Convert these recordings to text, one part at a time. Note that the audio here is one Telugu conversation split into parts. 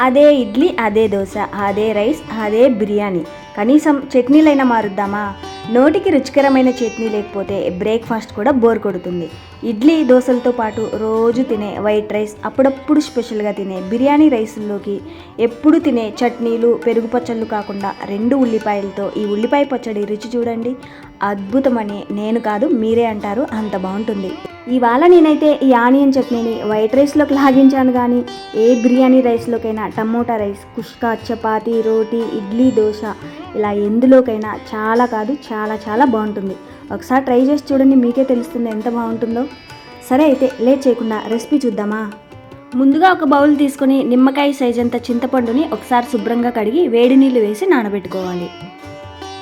అదే ఇడ్లీ అదే దోశ అదే రైస్ అదే బిర్యానీ. కనీసం చట్నీలైనా మారుద్దామా? నోటికి రుచికరమైన చట్నీ లేకపోతే బ్రేక్ఫాస్ట్ కూడా బోర్ కొడుతుంది. ఇడ్లీ దోశలతో పాటు రోజు తినే వైట్ రైస్ అప్పుడప్పుడు స్పెషల్గా తినే బిర్యానీ రైసుల్లోకి ఎప్పుడు తినే చట్నీలు పెరుగు పచ్చళ్ళు కాకుండా రెండు ఉల్లిపాయలతో ఈ ఉల్లిపాయ పచ్చడి రుచి చూడండి. అద్భుతమని నేను కాదు మీరే అంటారు. అంత బాగుంటుంది. ఇవాళ నేనైతే ఈ ఆనియన్ చట్నీని వైట్ రైస్లోకి లాగించాను కానీ ఏ బిర్యానీ రైస్లోకైనా టమోటా రైస్ కుష్కా చపాతి రోటీ ఇడ్లీ దోశ ఇలా ఎందులోకైనా చాలా కాదు చాలా చాలా బాగుంటుంది. ఒకసారి ట్రై చేసి చూడండి మీకే తెలుస్తుంది ఎంత బాగుంటుందో. సరే అయితే లేట్ చేయకుండా రెసిపీ చూద్దామా? ముందుగా ఒక బౌల్ తీసుకొని నిమ్మకాయ సైజ్ అంత చింతపండుని ఒకసారి శుభ్రంగా కడిగి వేడి నీళ్ళు వేసి నానబెట్టుకోవాలి.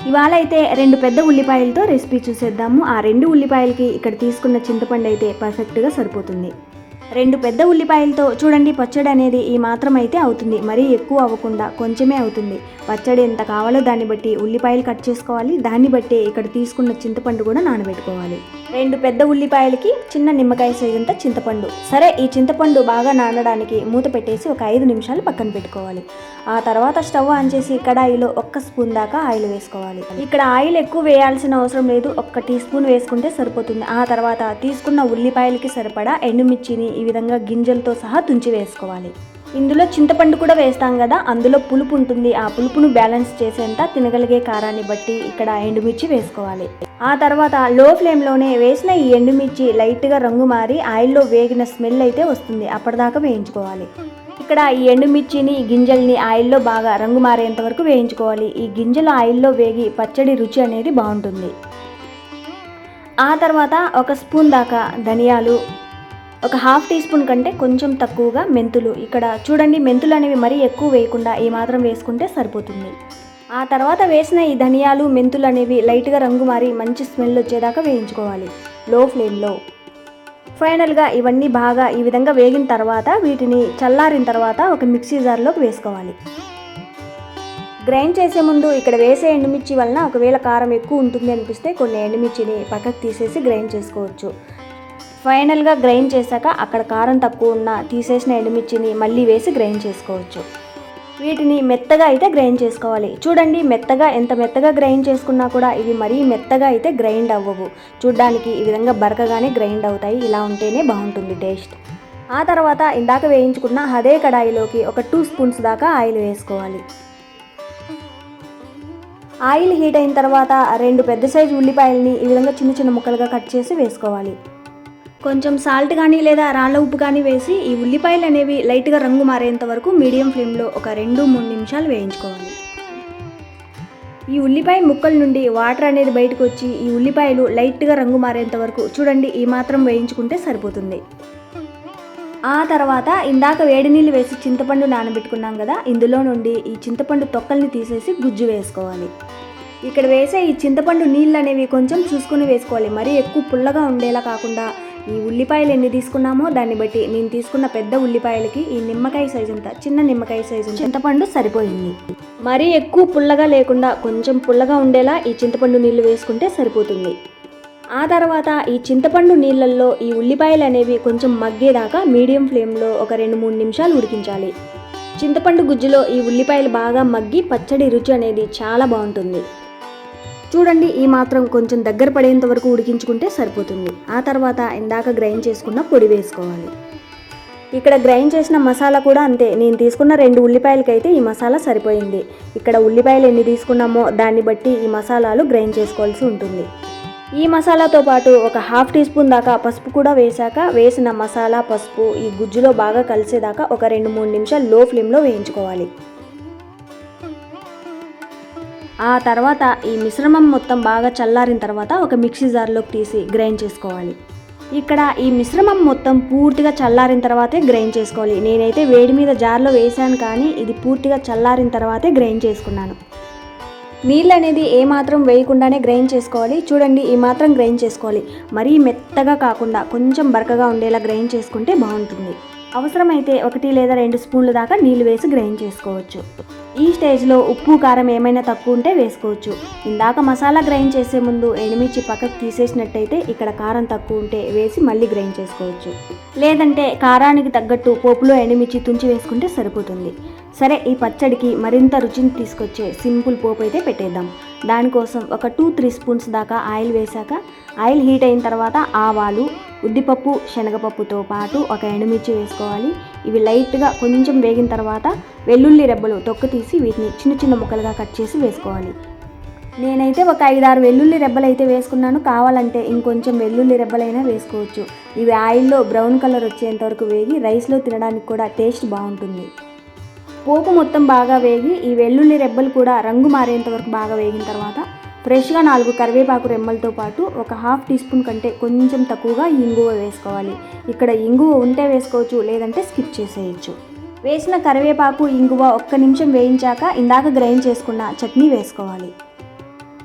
ఇవాళ అయితే రెండు పెద్ద ఉల్లిపాయలతో రెసిపీ చూసేద్దాము. ఆ రెండు ఉల్లిపాయలకి ఇక్కడ తీసుకున్న చింతపండు అయితే పర్ఫెక్ట్గా సరిపోతుంది. రెండు పెద్ద ఉల్లిపాయలతో చూడండి పచ్చడి అనేది ఈ మాత్రం అయితే అవుతుంది. మరీ ఎక్కువ అవ్వకుండా కొంచెమే అవుతుంది. పచ్చడి ఎంత కావాలో దాన్ని బట్టి ఉల్లిపాయలు కట్ చేసుకోవాలి. దాన్ని బట్టి ఇక్కడ తీసుకున్న చింతపండు కూడా నానబెట్టుకోవాలి. రెండు పెద్ద ఉల్లిపాయలకి చిన్న నిమ్మకాయ సైజంత చింతపండు. సరే ఈ చింతపండు బాగా నానడానికి మూత పెట్టేసి ఒక ఐదు నిమిషాలు పక్కన పెట్టుకోవాలి. ఆ తర్వాత స్టవ్ ఆన్ చేసి కడాయిలో ఒక్క స్పూన్ దాకా ఆయిల్ వేసుకోవాలి. ఇక్కడ ఆయిల్ ఎక్కువ వేయాల్సిన అవసరం లేదు. ఒక్క టీ స్పూన్ వేసుకుంటే సరిపోతుంది. ఆ తర్వాత తీసుకున్న ఉల్లిపాయలకి సరిపడా ఎండుమిర్చిని ఈ విధంగా గింజలతో సహా తుంచి వేసుకోవాలి. ఇందులో చింతపండు కూడా వేస్తాం కదా అందులో పులుపు ఉంటుంది. ఆ పులుపును బ్యాలెన్స్ చేసేంత తినగలిగే కారాన్ని బట్టి ఇక్కడ ఎండుమిర్చి వేసుకోవాలి. ఆ తర్వాత లో ఫ్లేమ్లోనే వేసిన ఈ ఎండుమిర్చి లైట్గా రంగు మారి ఆయిల్లో వేగిన స్మెల్ అయితే వస్తుంది. అప్పటిదాకా వేయించుకోవాలి. ఇక్కడ ఈ ఎండుమిర్చిని గింజల్ని ఆయిల్లో బాగా రంగు మారేంత వరకు వేయించుకోవాలి. ఈ గింజలు ఆయిల్లో వేగి పచ్చడి రుచి అనేది బాగుంటుంది. ఆ తర్వాత ఒక స్పూన్ దాకా ధనియాలు ఒక హాఫ్ టీ స్పూన్ కంటే కొంచెం తక్కువగా మెంతులు. ఇక్కడ చూడండి మెంతులు అనేవి మరీ ఎక్కువ వేయకుండా ఈ మాత్రం వేసుకుంటే సరిపోతుంది. ఆ తర్వాత వేసిన ఈ ధనియాలు మెంతులు అనేవి లైట్గా రంగు మారి మంచి స్మెల్ వచ్చేదాకా వేయించుకోవాలి. లో ఫ్లేమ్లో. ఫైనల్గా ఇవన్నీ బాగా ఈ విధంగా వేగిన తర్వాత వీటిని చల్లారిన తర్వాత ఒక మిక్సీ జార్లోకి వేసుకోవాలి. గ్రైండ్ చేసే ముందు ఇక్కడ వేసే ఎండుమిర్చి వలన ఒకవేళ కారం ఎక్కువ ఉంటుంది అనిపిస్తే కొన్ని ఎండుమిర్చిని పక్కకు తీసేసి గ్రైండ్ చేసుకోవచ్చు. ఫైనల్గా గ్రైండ్ చేశాక అక్కడ కారం తక్కువ ఉన్న తీసేసిన ఎండుమిర్చిని మళ్ళీ వేసి గ్రైండ్ చేసుకోవచ్చు. వీటిని మెత్తగా అయితే గ్రైండ్ చేసుకోవాలి. చూడండి మెత్తగా ఎంత మెత్తగా గ్రైండ్ చేసుకున్నా కూడా ఇవి మరీ మెత్తగా అయితే గ్రైండ్ అవ్వవు. చూడ్డానికి ఈ విధంగా బరకగానే గ్రైండ్ అవుతాయి. ఇలా ఉంటేనే బాగుంటుంది టేస్ట్. ఆ తర్వాత ఇందాక వేయించుకున్న అదే కడాయిలోకి ఒక టూ స్పూన్స్ దాకా ఆయిల్ వేసుకోవాలి. ఆయిల్ హీట్ అయిన తర్వాత రెండు పెద్ద సైజు ఉల్లిపాయలని ఈ విధంగా చిన్న చిన్న ముక్కలుగా కట్ చేసి వేసుకోవాలి. కొంచెం సాల్ట్ కానీ లేదా రాళ్ళ ఉప్పు కానీ వేసి ఈ ఉల్లిపాయలు అనేవి లైట్గా రంగు మారేంత వరకు మీడియం ఫ్లేమ్లో ఒక రెండు మూడు నిమిషాలు వేయించుకోవాలి. ఈ ఉల్లిపాయ ముక్కల నుండి వాటర్ అనేది బయటకు వచ్చి ఈ ఉల్లిపాయలు లైట్గా రంగు మారేంత వరకు చూడండి ఈ మాత్రం వేయించుకుంటే సరిపోతుంది. ఆ తర్వాత ఇందాక వేడి నీళ్ళు వేసి చింతపండు నానబెట్టుకున్నాం కదా ఇందులో నుండి ఈ చింతపండు తొక్కల్ని తీసేసి గుజ్జు వేసుకోవాలి. ఇక్కడ వేసే ఈ చింతపండు నీళ్ళు అనేవి కొంచెం చూసుకుని వేసుకోవాలి. మరీ ఎక్కువ పుల్లగా ఉండేలా కాకుండా ఈ ఉల్లిపాయలు ఎన్ని తీసుకున్నామో దాన్ని బట్టి నేను తీసుకున్న పెద్ద ఉల్లిపాయలకి ఈ నిమ్మకాయ సైజు అంతా చిన్న నిమ్మకాయ సైజు చింతపండు సరిపోయింది. మరీ ఎక్కువ పుల్లగా లేకుండా కొంచెం పుల్లగా ఉండేలా ఈ చింతపండు నీళ్ళు వేసుకుంటే సరిపోతుంది. ఆ తర్వాత ఈ చింతపండు నీళ్ళల్లో ఈ ఉల్లిపాయలు అనేవి కొంచెం మగ్గేదాకా మీడియం ఫ్లేమ్లో ఒక రెండు మూడు నిమిషాలు ఉడికించాలి. చింతపండు గుజ్జులో ఈ ఉల్లిపాయలు బాగా మగ్గి పచ్చడి రుచి అనేది చాలా బాగుంటుంది. చూడండి ఈ మాత్రం కొంచెం దగ్గర పడేంత వరకు ఉడికించుకుంటే సరిపోతుంది. ఆ తర్వాత ఇందాక గ్రైండ్ చేసుకున్న పొడి వేసుకోవాలి. ఇక్కడ గ్రైండ్ చేసిన మసాలా కూడా అంతే. నేను తీసుకున్న రెండు ఉల్లిపాయలకైతే ఈ మసాలా సరిపోయింది. ఇక్కడ ఉల్లిపాయలు ఎన్ని తీసుకున్నామో దాన్ని బట్టి ఈ మసాలాలు గ్రైండ్ చేసుకోవాల్సి ఉంటుంది. ఈ మసాలాతో పాటు ఒక హాఫ్ టీ స్పూన్ దాకా పసుపు కూడా వేశాక వేసిన మసాలా పసుపు ఈ గుజ్జులో బాగా కలిసేదాకా ఒక రెండు మూడు నిమిషాలు లో ఫ్లేమ్లో వేయించుకోవాలి. ఆ తర్వాత ఈ మిశ్రమం మొత్తం బాగా చల్లారిన తర్వాత ఒక మిక్సీ జార్లోకి తీసి గ్రైండ్ చేసుకోవాలి. ఇక్కడ ఈ మిశ్రమం మొత్తం పూర్తిగా చల్లారిన తర్వాతే గ్రైండ్ చేసుకోవాలి. నేనైతే వేడి మీద జార్లో వేసాను కానీ ఇది పూర్తిగా చల్లారిన తర్వాతే గ్రైండ్ చేసుకున్నాను. నీళ్ళు అనేది ఏమాత్రం వేయకుండానే గ్రైండ్ చేసుకోవాలి. చూడండి ఈ మాత్రం గ్రైండ్ చేసుకోవాలి. మరీ మెత్తగా కాకుండా కొంచెం బరకగా ఉండేలా గ్రైండ్ చేసుకుంటే బాగుంటుంది. అవసరమైతే ఒకటి లేదా రెండు స్పూన్ల దాకా నీళ్ళు వేసి గ్రైండ్ చేసుకోవచ్చు. ఈ స్టేజ్లో ఉప్పు కారం ఏమైనా తక్కువ ఉంటే వేసుకోవచ్చు. ఇందాక మసాలా గ్రైండ్ చేసే ముందు ఎండుమిర్చి పక్కకు తీసేసినట్టయితే ఇక్కడ కారం తక్కువ ఉంటే వేసి మళ్ళీ గ్రైండ్ చేసుకోవచ్చు. లేదంటే కారానికి తగ్గట్టు పోపులో ఎండుమిర్చి తుంచి వేసుకుంటే సరిపోతుంది. సరే ఈ పచ్చడికి మరింత రుచిని తీసుకొచ్చే సింపుల్ పోపు అయితే పెట్టేద్దాం. దానికోసం ఒక టూ త్రీ స్పూన్స్ దాకా ఆయిల్ వేశాక ఆయిల్ హీట్ అయిన తర్వాత ఆవాలు ఉద్దిపప్పు శనగపప్పుతో పాటు ఒక ఎండుమిర్చి వేసుకోవాలి. ఇవి లైట్గా కొంచెం వేగిన తర్వాత వెల్లుల్లి రెబ్బలు తొక్క తీసి వీటిని చిన్న చిన్న ముక్కలుగా కట్ చేసి వేసుకోవాలి. నేనైతే ఒక ఐదారు వెల్లుల్లి రెబ్బలు అయితే వేసుకున్నాను. కావాలంటే ఇంకొంచెం వెల్లుల్లి రెబ్బలైనా వేసుకోవచ్చు. ఇవి ఆయిల్లో బ్రౌన్ కలర్ వచ్చేంత వరకు వేగి రైస్లో తినడానికి కూడా టేస్ట్ బాగుంటుంది. పోపు మొత్తం బాగా వేగి ఈ వెల్లుల్లి రెబ్బలు కూడా రంగు మారేంత వరకు బాగా వేగిన తర్వాత ఫ్రెష్గా నాలుగు కరివేపాకు రెమ్మలతో పాటు ఒక హాఫ్ టీ స్పూన్ కంటే కొంచెం తక్కువగా ఇంగువ వేసుకోవాలి. ఇక్కడ ఇంగువ ఉంటే వేసుకోవచ్చు లేదంటే స్కిప్ చేసేయచ్చు. వేసిన కరివేపాకు ఇంగువ ఒక్క నిమిషం వేయించాక ఇందాక గ్రైండ్ చేసుకున్న చట్నీ వేసుకోవాలి.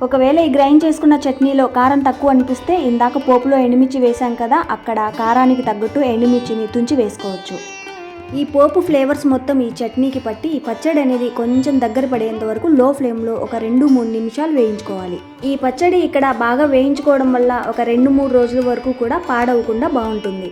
ఒకవేళ ఈ గ్రైండ్ చేసుకున్న చట్నీలో కారం తక్కువ అనిపిస్తే ఇందాక పోపులో ఎండుమిర్చి వేసాం కదా అక్కడ కారానికి తగ్గట్టు ఎండుమిర్చిని తుంచి వేసుకోవచ్చు. ఈ పోపు ఫ్లేవర్స్ మొత్తం ఈ చట్నీకి పట్టి ఈ పచ్చడి అనేది కొంచెం దగ్గర పడేంత వరకు లో ఫ్లేమ్లో ఒక రెండు మూడు నిమిషాలు వేయించుకోవాలి. ఈ పచ్చడి ఇక్కడ బాగా వేయించుకోవడం వల్ల ఒక రెండు మూడు రోజుల వరకు కూడా పాడవకుండా బాగుంటుంది.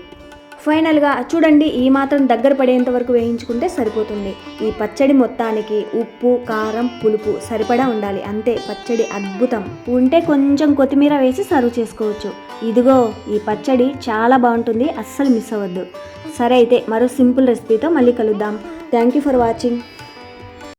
ఫైనల్గా చూడండి ఈ మాత్రం దగ్గర పడేంత వరకు వేయించుకుంటే సరిపోతుంది. ఈ పచ్చడి మొత్తానికి ఉప్పు కారం పులుపు సరిపడా ఉండాలి. అంతే పచ్చడి అద్భుతం. ఉంటే కొంచెం కొత్తిమీర వేసి సర్వ్ చేసుకోవచ్చు. ఇదిగో ఈ పచ్చడి చాలా బాగుంటుంది అస్సలు మిస్ అవ్వద్దు. సరే అయితే మరో సింపుల్ రెసిపీతో మళ్ళీ కలుద్దాం. Thank you for watching.